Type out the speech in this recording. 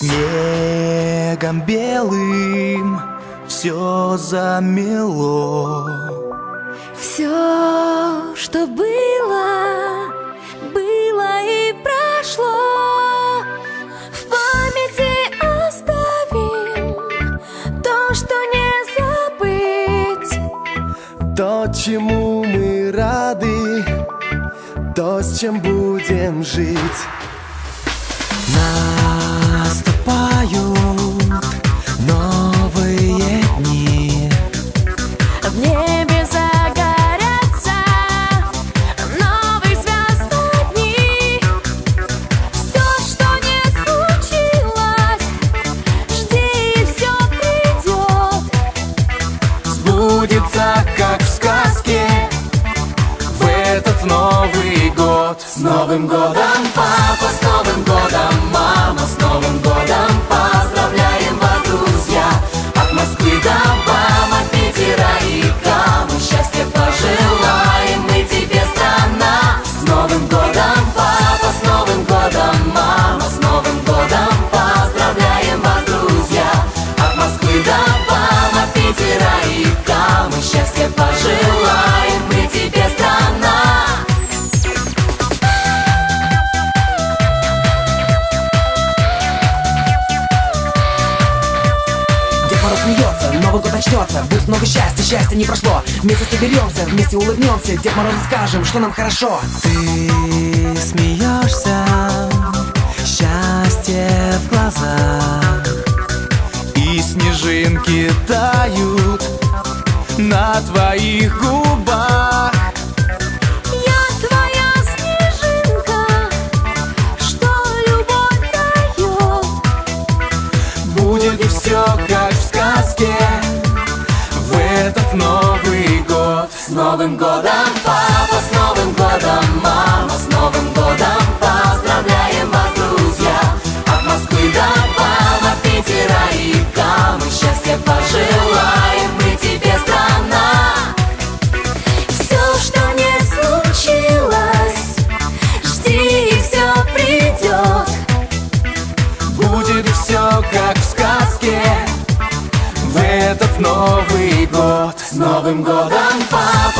Снегом белым все замело. Все, что было, было и прошло. В памяти оставим то, что не забыть. То, чему мы рады, то, с чем будем жить Сбудется, как в сказке. В этот Новый год. С Новым годом, папа, с Новым годом Мама, с Новым годом Поздравляем Новый год начнется Будет много счастья, счастья не прошло. Вместе соберемся, вместе улыбнемся Дед Морозу скажем, что нам хорошо. Ты смеешься, счастье в глазах. И снежинки тают на твоих губах этот Новый год. С Новым годом, папа, с Новым годом Мама, с Новым годом. Поздравляем вас, друзья. От Москвы до Бама, Питера и Камы Счастья пожелаем мы тебе, страна. Все, что не случилось, жди, и все придет Будет все как в сказке. В этот Новый год С Новым годом, папа,